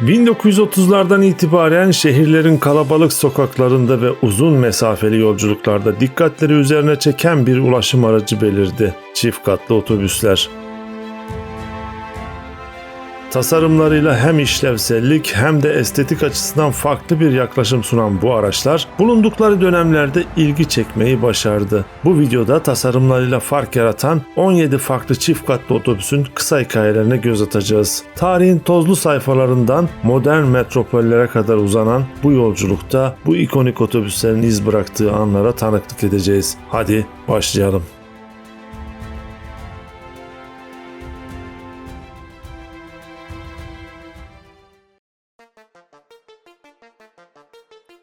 1930'lardan itibaren şehirlerin kalabalık sokaklarında ve uzun mesafeli yolculuklarda dikkatleri üzerine çeken bir ulaşım aracı belirdi. Çift katlı otobüsler. Tasarımlarıyla hem işlevsellik hem de estetik açısından farklı bir yaklaşım sunan bu araçlar bulundukları dönemlerde ilgi çekmeyi başardı. Bu videoda tasarımlarıyla fark yaratan 17 farklı çift katlı otobüsün kısa hikayelerine göz atacağız. Tarihin tozlu sayfalarından modern metropollere kadar uzanan bu yolculukta bu ikonik otobüslerin iz bıraktığı anlara tanıklık edeceğiz. Hadi başlayalım.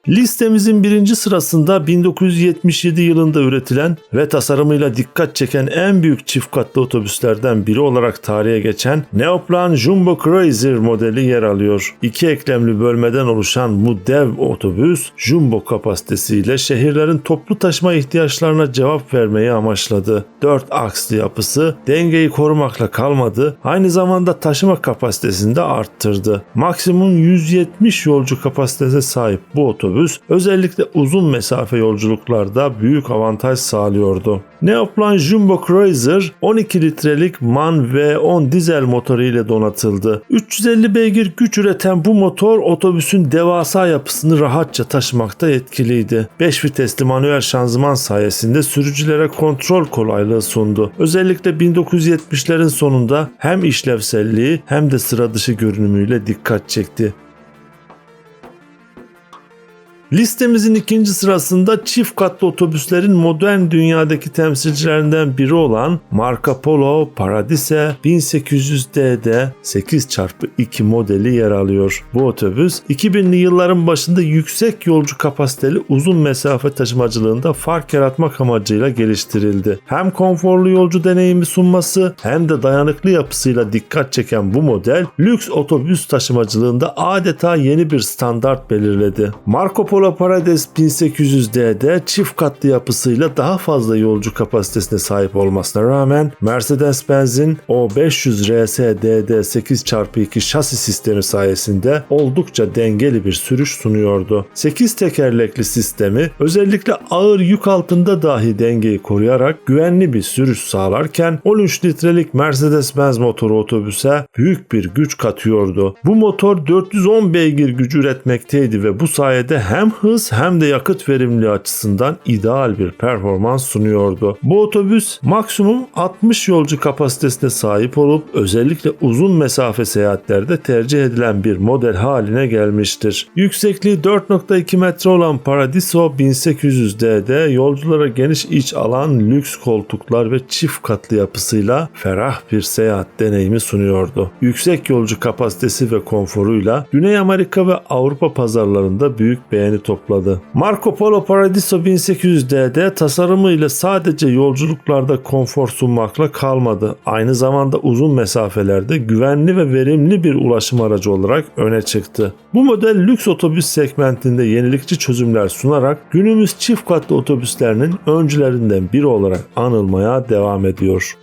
Listemizin birinci sırasında 1977 yılında üretilen ve tasarımıyla dikkat çeken en büyük çift katlı otobüslerden biri olarak tarihe geçen Neoplan Jumbo Cruiser modeli yer alıyor. İki eklemli bölmeden oluşan bu dev otobüs jumbo kapasitesiyle şehirlerin toplu taşıma ihtiyaçlarına cevap vermeyi amaçladı. Dört akslı yapısı dengeyi korumakla kalmadı, aynı zamanda taşıma kapasitesini de arttırdı. Maksimum 170 yolcu kapasitesine sahip bu otobüs otobüs özellikle uzun mesafe yolculuklarda büyük avantaj sağlıyordu. Neoplan Jumbo Cruiser 12 litrelik MAN V10 dizel motoru ile donatıldı. 350 beygir güç üreten bu motor otobüsün devasa yapısını rahatça taşımakta etkiliydi. 5 vitesli manuel şanzıman sayesinde sürücülere kontrol kolaylığı sundu. Özellikle 1970'lerin sonunda hem işlevselliği hem de sıra dışı görünümüyle dikkat çekti. Listemizin ikinci sırasında çift katlı otobüslerin modern dünyadaki temsilcilerinden biri olan Marco Polo Paradise 1800D'de 8x2 modeli yer alıyor. Bu otobüs 2000'li yılların başında yüksek yolcu kapasiteli uzun mesafe taşımacılığında fark yaratmak amacıyla geliştirildi. Hem konforlu yolcu deneyimi sunması hem de dayanıklı yapısıyla dikkat çeken bu model lüks otobüs taşımacılığında adeta yeni bir standart belirledi. Marco Polo Polo Parades 1800D'de çift katlı yapısıyla daha fazla yolcu kapasitesine sahip olmasına rağmen Mercedes-Benz'in o 500 RS DD 8x2 şasi sistemi sayesinde oldukça dengeli bir sürüş sunuyordu. 8 tekerlekli sistemi özellikle ağır yük altında dahi dengeyi koruyarak güvenli bir sürüş sağlarken 13 litrelik Mercedes-Benz motoru otobüse büyük bir güç katıyordu. Bu motor 410 beygir gücü üretmekteydi ve bu sayede hem hız hem de yakıt verimliliği açısından ideal bir performans sunuyordu. Bu otobüs maksimum 60 yolcu kapasitesine sahip olup özellikle uzun mesafe seyahatlerde tercih edilen bir model haline gelmiştir. Yüksekliği 4.2 metre olan Paradiso 1800D'de yolculara geniş iç alan, lüks koltuklar ve çift katlı yapısıyla ferah bir seyahat deneyimi sunuyordu. Yüksek yolcu kapasitesi ve konforuyla Güney Amerika ve Avrupa pazarlarında büyük beğeni topladı. Marco Polo Paradiso 1800D'de tasarımıyla sadece yolculuklarda konfor sunmakla kalmadı. Aynı zamanda uzun mesafelerde güvenli ve verimli bir ulaşım aracı olarak öne çıktı. Bu model lüks otobüs segmentinde yenilikçi çözümler sunarak günümüz çift katlı otobüslerinin öncülerinden biri olarak anılmaya devam ediyor.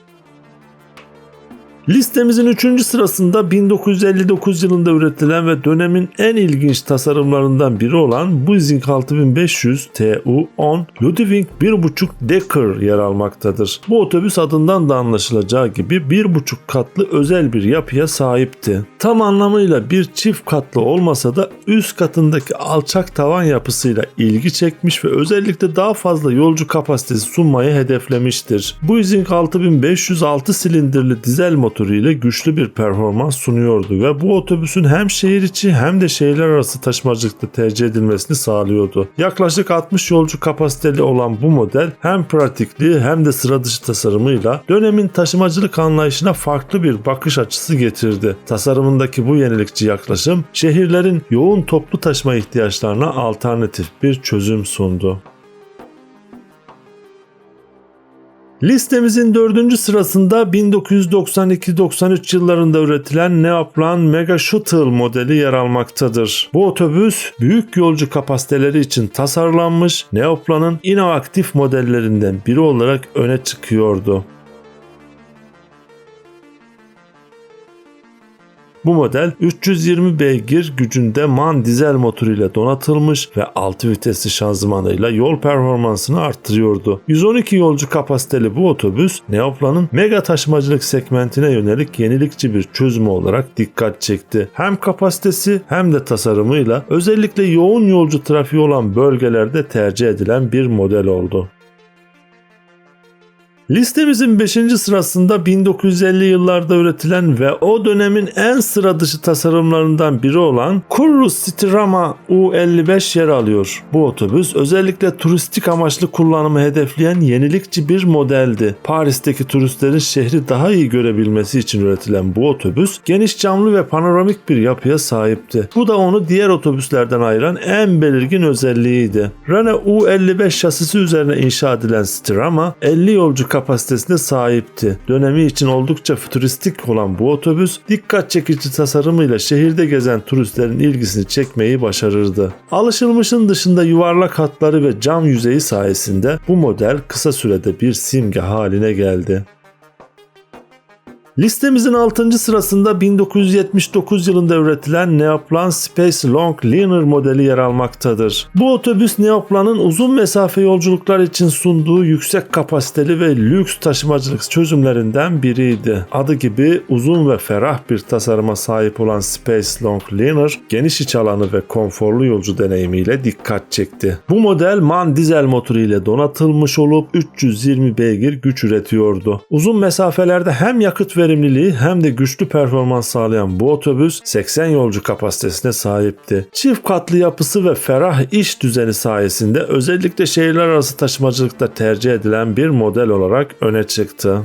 Listemizin 3. sırasında 1959 yılında üretilen ve dönemin en ilginç tasarımlarından biri olan Buizing 6500 TU10 Ludwig 1.5 Decker yer almaktadır. Bu otobüs adından da anlaşılacağı gibi 1.5 katlı özel bir yapıya sahipti. Tam anlamıyla bir çift katlı olmasa da üst katındaki alçak tavan yapısıyla ilgi çekmiş ve özellikle daha fazla yolcu kapasitesi sunmayı hedeflemiştir. Buizing 6506 silindirli dizel motor motoru ile güçlü bir performans sunuyordu ve bu otobüsün hem şehir içi hem de şehirler arası taşımacılıkta tercih edilmesini sağlıyordu. Yaklaşık 60 yolcu kapasiteli olan bu model hem pratikliği hem de sıra dışı tasarımıyla dönemin taşımacılık anlayışına farklı bir bakış açısı getirdi. Tasarımındaki bu yenilikçi yaklaşım şehirlerin yoğun toplu taşıma ihtiyaçlarına alternatif bir çözüm sundu. Listemizin dördüncü sırasında 1992-93 yıllarında üretilen Neoplan Mega Shuttle modeli yer almaktadır. Bu otobüs büyük yolcu kapasiteleri için tasarlanmış Neoplan'ın inovatif modellerinden biri olarak öne çıkıyordu. Bu model 320 beygir gücünde MAN dizel motoruyla donatılmış ve 6 vitesli şanzımanıyla yol performansını arttırıyordu. 112 yolcu kapasiteli bu otobüs Neoplan'ın mega taşımacılık segmentine yönelik yenilikçi bir çözüm olarak dikkat çekti. Hem kapasitesi hem de tasarımıyla özellikle yoğun yolcu trafiği olan bölgelerde tercih edilen bir model oldu. Listemizin 5. sırasında 1950 yıllarda üretilen ve o dönemin en sıra dışı tasarımlarından biri olan Kurrus Citirama U55 yer alıyor. Bu otobüs özellikle turistik amaçlı kullanımı hedefleyen yenilikçi bir modeldi. Paris'teki turistlerin şehri daha iyi görebilmesi için üretilen bu otobüs geniş camlı ve panoramik bir yapıya sahipti. Bu da onu diğer otobüslerden ayıran en belirgin özelliğiydi. Renault U55 şasisi üzerine inşa edilen Citirama 50 yolcu kapasitesine sahipti. Dönemi için oldukça fütüristik olan bu otobüs dikkat çekici tasarımıyla şehirde gezen turistlerin ilgisini çekmeyi başarırdı. Alışılmışın dışında yuvarlak hatları ve cam yüzeyi sayesinde bu model kısa sürede bir simge haline geldi. Listemizin 6. sırasında 1979 yılında üretilen Neoplan Space Long Liner modeli yer almaktadır. Bu otobüs Neoplan'ın uzun mesafe yolculuklar için sunduğu yüksek kapasiteli ve lüks taşımacılık çözümlerinden biriydi. Adı gibi uzun ve ferah bir tasarıma sahip olan Space Long Liner, geniş iç alanı ve konforlu yolcu deneyimiyle dikkat çekti. Bu model MAN dizel motoru ile donatılmış olup 320 beygir güç üretiyordu. Uzun mesafelerde hem yakıt verimliliği hem de güçlü performans sağlayan bu otobüs 80 yolcu kapasitesine sahipti. Çift katlı yapısı ve ferah iş düzeni sayesinde özellikle şehirler arası taşımacılıkta tercih edilen bir model olarak öne çıktı.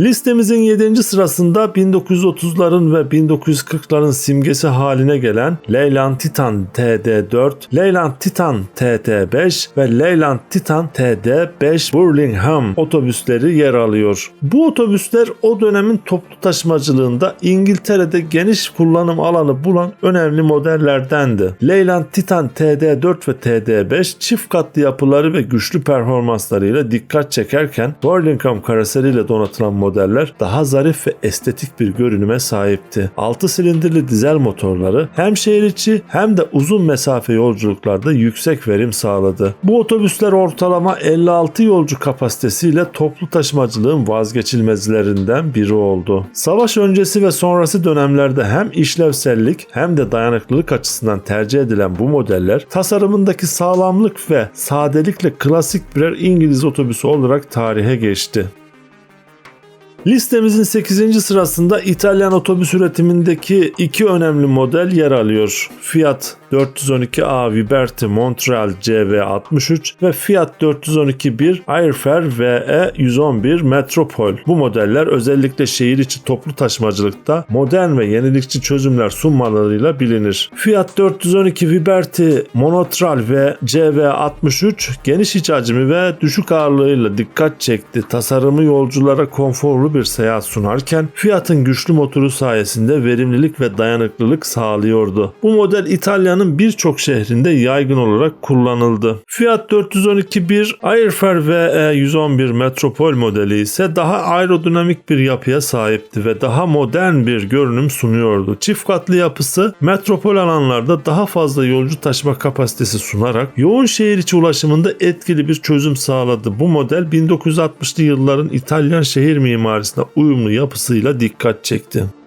Listemizin 7. sırasında 1930'ların ve 1940'ların simgesi haline gelen Leyland Titan TD4, Leyland Titan TT5 ve Leyland Titan TD5 Burlingham otobüsleri yer alıyor. Bu otobüsler o dönemin toplu taşımacılığında İngiltere'de geniş kullanım alanı bulan önemli modellerdendi. Leyland Titan TD4 ve TD5 çift katlı yapıları ve güçlü performanslarıyla dikkat çekerken Burlingham karoseriyle donatılan modeller daha zarif ve estetik bir görünüme sahipti. 6 silindirli dizel motorları hem şehir içi hem de uzun mesafe yolculuklarda yüksek verim sağladı. Bu otobüsler ortalama 56 yolcu kapasitesiyle toplu taşımacılığın vazgeçilmezlerinden biri oldu. Savaş öncesi ve sonrası dönemlerde hem işlevsellik hem de dayanıklılık açısından tercih edilen bu modeller tasarımındaki sağlamlık ve sadelikle klasik birer İngiliz otobüsü olarak tarihe geçti. Listemizin 8. sırasında İtalyan otobüs üretimindeki iki önemli model yer alıyor. Fiat 412A Viberti Montreal CV63 ve Fiat 412-1 Airfare VE 111 Metropol. Bu modeller özellikle şehir içi toplu taşımacılıkta modern ve yenilikçi çözümler sunmalarıyla bilinir. Fiat 412 Viberti Monotral ve CV63 geniş iç hacmi ve düşük ağırlığıyla dikkat çekti. Tasarımı yolculara konforlu bir seyahat sunarken Fiat'ın güçlü motoru sayesinde verimlilik ve dayanıklılık sağlıyordu. Bu model İtalyan dünyanın birçok şehrinde yaygın olarak kullanıldı. Fiat 412-1 Airfare VE 111 Metropol modeli ise daha aerodinamik bir yapıya sahipti ve daha modern bir görünüm sunuyordu. Çift katlı yapısı metropol alanlarda daha fazla yolcu taşıma kapasitesi sunarak yoğun şehir içi ulaşımında etkili bir çözüm sağladı. Bu model 1960'lı yılların İtalyan şehir mimarisine uyumlu yapısıyla dikkat çekti.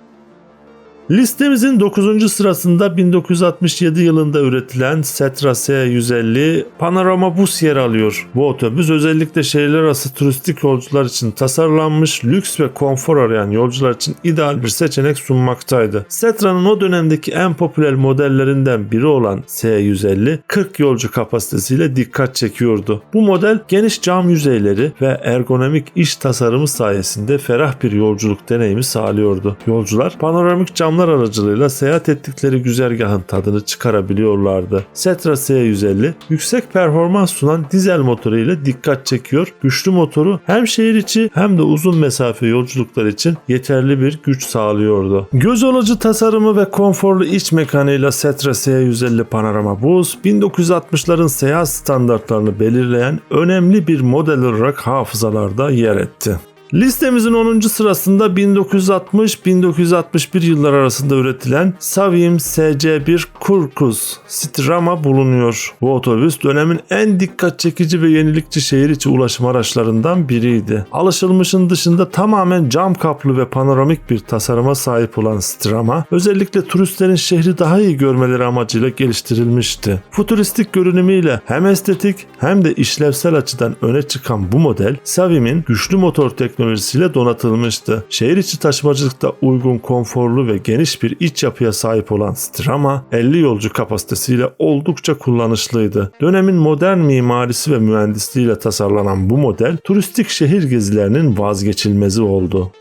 Listemizin 9. sırasında 1967 yılında üretilen Setra S150 Panorama Bus yer alıyor. Bu otobüs özellikle şehirler arası turistik yolcular için tasarlanmış, lüks ve konfor arayan yolcular için ideal bir seçenek sunmaktaydı. Setra'nın o dönemdeki en popüler modellerinden biri olan S150 40 yolcu kapasitesiyle dikkat çekiyordu. Bu model geniş cam yüzeyleri ve ergonomik iş tasarımı sayesinde ferah bir yolculuk deneyimi sağlıyordu. Yolcular panoramik camlar aracılığıyla seyahat ettikleri güzergahın tadını çıkarabiliyorlardı. Setra S150 yüksek performans sunan dizel motoru ile dikkat çekiyor. Güçlü motoru hem şehir içi hem de uzun mesafe yolculuklar için yeterli bir güç sağlıyordu. Göz alıcı tasarımı ve konforlu iç mekanıyla Setra S150 Panorama Bus 1960'ların seyahat standartlarını belirleyen önemli bir model olarak hafızalarda yer etti. Listemizin 10. sırasında 1960-1961 yıllar arasında üretilen Savim SC1 Kurkus Strama bulunuyor. Bu otobüs dönemin en dikkat çekici ve yenilikçi şehir içi ulaşım araçlarından biriydi. Alışılmışın dışında tamamen cam kaplı ve panoramik bir tasarıma sahip olan Strama, özellikle turistlerin şehri daha iyi görmeleri amacıyla geliştirilmişti. Futuristik görünümüyle hem estetik hem de işlevsel açıdan öne çıkan bu model, Savim'in güçlü motor teknolojisiyle donatılmıştı. Şehir içi taşımacılıkta uygun, konforlu ve geniş bir iç yapıya sahip olan Strama, 50 yolcu kapasitesiyle oldukça kullanışlıydı. Dönemin modern mimarisi ve mühendisliğiyle tasarlanan bu model, turistik şehir gezilerinin vazgeçilmezi oldu.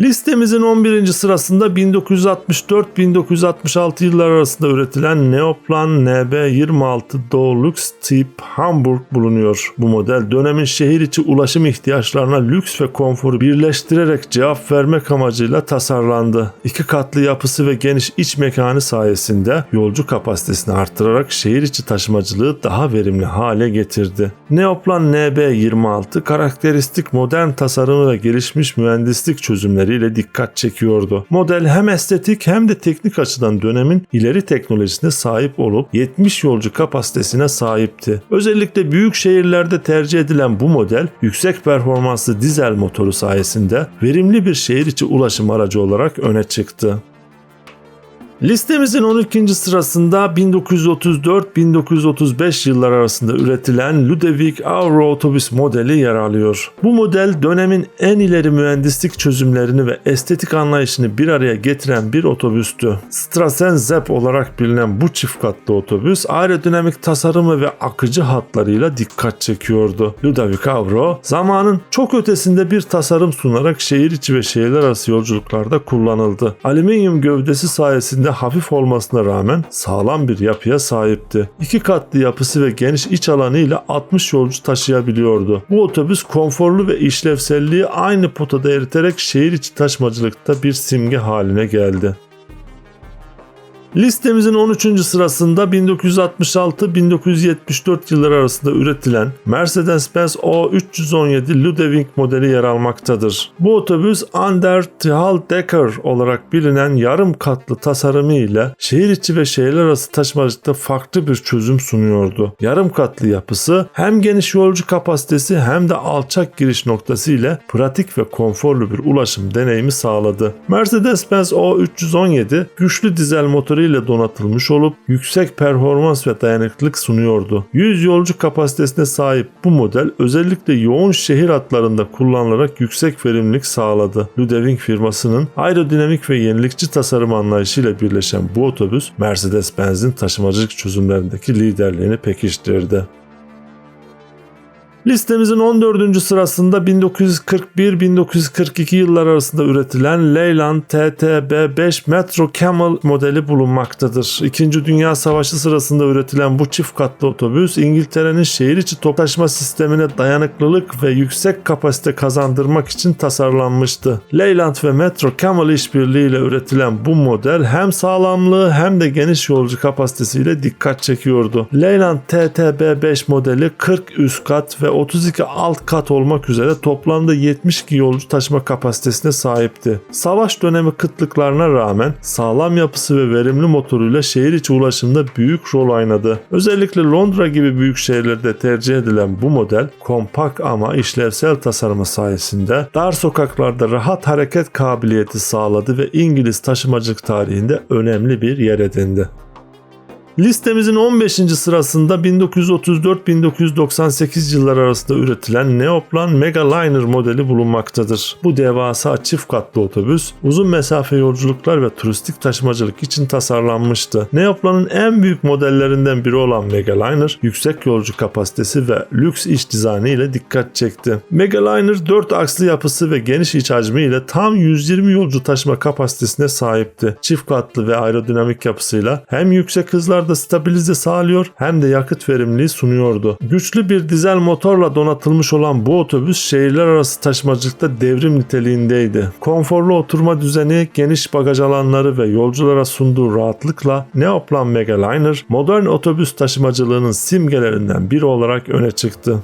Listemizin 11. sırasında 1964-1966 yıllar arasında üretilen Neoplan NB26 Deluxe tip Hamburg bulunuyor. Bu model dönemin şehir içi ulaşım ihtiyaçlarına lüks ve konforu birleştirerek cevap vermek amacıyla tasarlandı. İki katlı yapısı ve geniş iç mekanı sayesinde yolcu kapasitesini artırarak şehir içi taşımacılığı daha verimli hale getirdi. Neoplan NB26 karakteristik modern tasarımı ve gelişmiş mühendislik çözümleri ile dikkat çekiyordu. Model hem estetik hem de teknik açıdan dönemin ileri teknolojisine sahip olup 70 yolcu kapasitesine sahipti. Özellikle büyük şehirlerde tercih edilen bu model yüksek performanslı dizel motoru sayesinde verimli bir şehir içi ulaşım aracı olarak öne çıktı. Listemizin 12. sırasında 1934-1935 yıllar arasında üretilen Ludovic Avro otobüs modeli yer alıyor. Bu model dönemin en ileri mühendislik çözümlerini ve estetik anlayışını bir araya getiren bir otobüstü. Strassen Zepp olarak bilinen bu çift katlı otobüs aerodinamik tasarımı ve akıcı hatlarıyla dikkat çekiyordu. Ludovic Avro zamanın çok ötesinde bir tasarım sunarak şehir içi ve şehirler arası yolculuklarda kullanıldı. Alüminyum gövdesi sayesinde hafif olmasına rağmen sağlam bir yapıya sahipti. İki katlı yapısı ve geniş iç alanıyla 60 yolcu taşıyabiliyordu. Bu otobüs konforlu ve işlevselliği aynı potada eriterek şehir içi taşımacılıkta bir simge haline geldi. Listemizin 13. sırasında 1966-1974 yılları arasında üretilen Mercedes-Benz O317 Ludwig modeli yer almaktadır. Bu otobüs Under Decker olarak bilinen yarım katlı tasarımı ile şehir içi ve şehirler arası taşımacılıkta farklı bir çözüm sunuyordu. Yarım katlı yapısı hem geniş yolcu kapasitesi hem de alçak giriş noktası ile pratik ve konforlu bir ulaşım deneyimi sağladı. Mercedes-Benz O317 güçlü dizel motoru ile donatılmış olup yüksek performans ve dayanıklılık sunuyordu. 100 yolcu kapasitesine sahip bu model özellikle yoğun şehir hatlarında kullanılarak yüksek verimlilik sağladı. Ludwig firmasının aerodinamik ve yenilikçi tasarım anlayışıyla birleşen bu otobüs Mercedes-Benz'in taşımacılık çözümlerindeki liderliğini pekiştirdi. Listemizin 14. sırasında 1941-1942 yıllar arasında üretilen Leyland TTB5 Metro Camel modeli bulunmaktadır. İkinci Dünya Savaşı sırasında üretilen bu çift katlı otobüs İngiltere'nin şehir içi top taşıma sistemine dayanıklılık ve yüksek kapasite kazandırmak için tasarlanmıştı. Leyland ve Metro Camel işbirliğiyle üretilen bu model hem sağlamlığı hem de geniş yolcu kapasitesiyle dikkat çekiyordu. Leyland TTB5 modeli 40 üst kat ve 32 alt kat olmak üzere toplamda 72 yolcu taşıma kapasitesine sahipti. Savaş dönemi kıtlıklarına rağmen sağlam yapısı ve verimli motoruyla şehir içi ulaşımda büyük rol oynadı. Özellikle Londra gibi büyük şehirlerde tercih edilen bu model kompakt ama işlevsel tasarımı sayesinde dar sokaklarda rahat hareket kabiliyeti sağladı ve İngiliz taşımacılık tarihinde önemli bir yer edindi. Listemizin 15. sırasında 1934-1998 yıllar arasında üretilen Neoplan Megaliner modeli bulunmaktadır. Bu devasa çift katlı otobüs uzun mesafe yolculuklar ve turistik taşımacılık için tasarlanmıştı. Neoplan'ın en büyük modellerinden biri olan Megaliner yüksek yolcu kapasitesi ve lüks iç dizaynı ile dikkat çekti. Megaliner 4 akslı yapısı ve geniş iç hacmi ile tam 120 yolcu taşıma kapasitesine sahipti. Çift katlı ve aerodinamik yapısıyla hem yüksek hızlarda stabilize sağlıyor hem de yakıt verimliliği sunuyordu. Güçlü bir dizel motorla donatılmış olan bu otobüs şehirler arası taşımacılıkta devrim niteliğindeydi. Konforlu oturma düzeni, geniş bagaj alanları ve yolculara sunduğu rahatlıkla Neoplan Megaliner modern otobüs taşımacılığının simgelerinden biri olarak öne çıktı.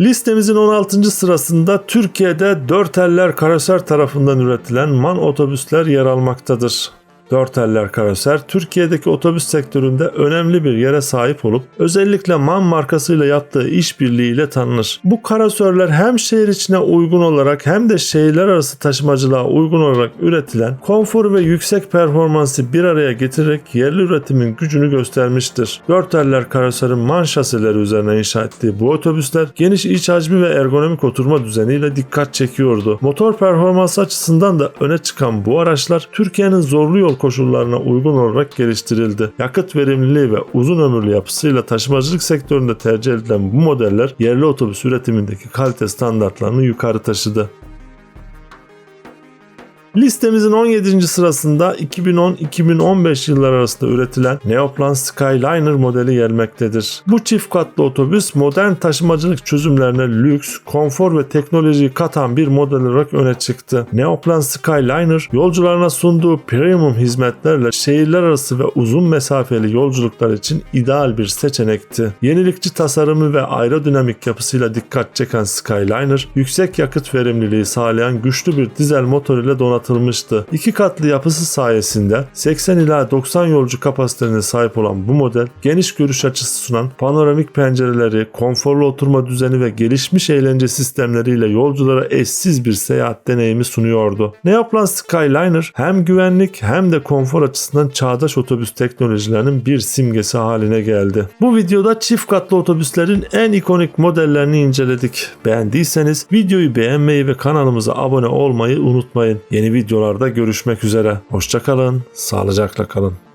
Listemizin 16. sırasında Türkiye'de dört eller karoser tarafından üretilen MAN otobüsler yer almaktadır. Dört eller karoser Türkiye'deki otobüs sektöründe önemli bir yere sahip olup özellikle MAN markasıyla yaptığı işbirliğiyle tanınır. Bu karosörler hem şehir içine uygun olarak hem de şehirler arası taşımacılığa uygun olarak üretilen konfor ve yüksek performansı bir araya getirerek yerli üretimin gücünü göstermiştir. Dört eller karosörün MAN şasileri üzerine inşa ettiği bu otobüsler geniş iç hacmi ve ergonomik oturma düzeniyle dikkat çekiyordu. Motor performansı açısından da öne çıkan bu araçlar Türkiye'nin zorlu yol koşullarına uygun olarak geliştirildi. Yakıt verimliliği ve uzun ömürlü yapısıyla taşımacılık sektöründe tercih edilen bu modeller yerli otobüs üretimindeki kalite standartlarını yukarı taşıdı. Listemizin 17. sırasında 2010-2015 yılları arasında üretilen Neoplan Skyliner modeli gelmektedir. Bu çift katlı otobüs modern taşımacılık çözümlerine lüks, konfor ve teknolojiyi katan bir model olarak öne çıktı. Neoplan Skyliner yolcularına sunduğu premium hizmetlerle şehirler arası ve uzun mesafeli yolculuklar için ideal bir seçenekti. Yenilikçi tasarımı ve aerodinamik yapısıyla dikkat çeken Skyliner, yüksek yakıt verimliliği sağlayan güçlü bir dizel motor ile donatılmıştı donatılmıştı. İki katlı yapısı sayesinde 80 ila 90 yolcu kapasitelerine sahip olan bu model geniş görüş açısı sunan panoramik pencereleri, konforlu oturma düzeni ve gelişmiş eğlence sistemleriyle yolculara eşsiz bir seyahat deneyimi sunuyordu. Neoplan Skyliner hem güvenlik hem de konfor açısından çağdaş otobüs teknolojilerinin bir simgesi haline geldi. Bu videoda çift katlı otobüslerin en ikonik modellerini inceledik. Beğendiyseniz videoyu beğenmeyi ve kanalımıza abone olmayı unutmayın. Yeni videolarda görüşmek üzere. Hoşçakalın, sağlıcakla kalın.